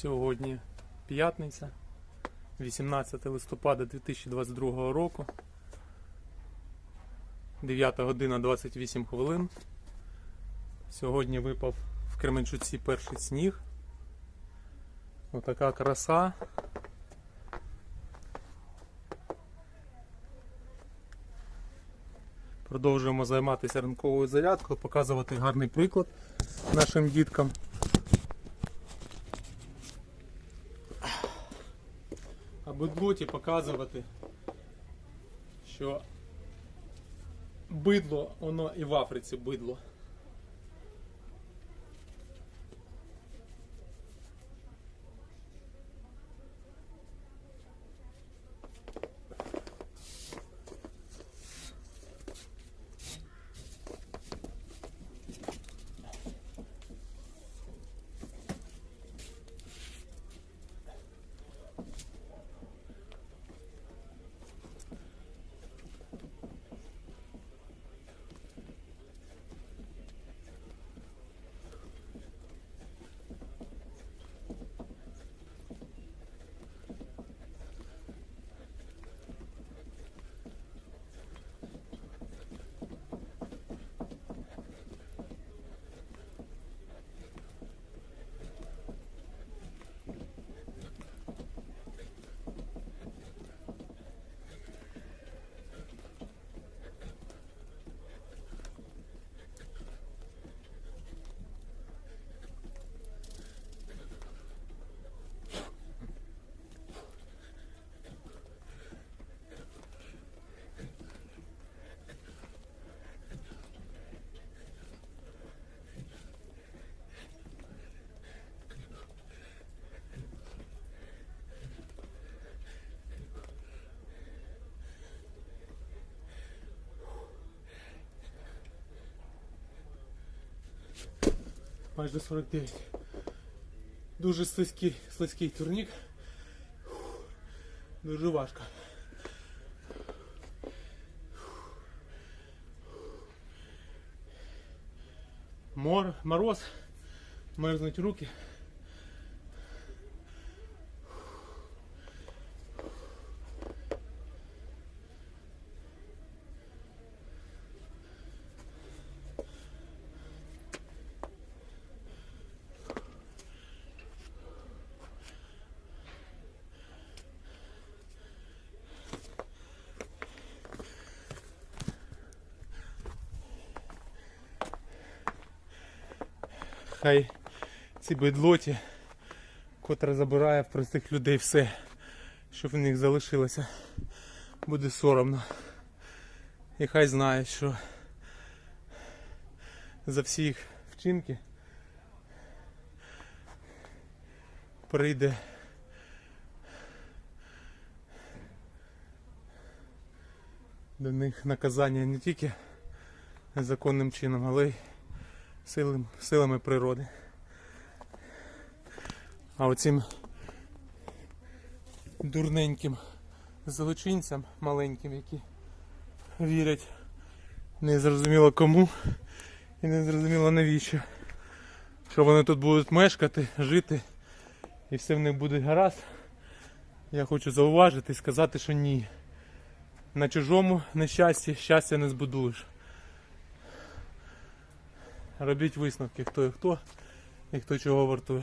Сьогодні п'ятниця, 18 листопада 2022 року. 9 година 28 хвилин. Сьогодні випав в Кременчуці перший сніг. Отака краса. Продовжуємо займатися ранковою зарядкою, показувати гарний приклад нашим діткам. Бидлоті показувати, що бидло, воно і в Африці бидло. Майже 49. Дуже слизький, слизький турнік. Дуже важко. Мор, мороз, мерзнуть руки. Хай ці бедлоті, котра забирає в простих людей все, що в них залишилося, буде соромно. І хай знають, що за всі їх вчинки прийде до них наказання не тільки законним чином, але й силами, силами природи. А оцим дурненьким злочинцям маленьким, які вірять незрозуміло кому і незрозуміло навіщо. Що вони тут будуть мешкати, жити і все в них буде гаразд. Я хочу зауважити і сказати, що ні. На чужому нещасті щастя не збудуєш. Робіть висновки, хто і хто, і хто чого вартує.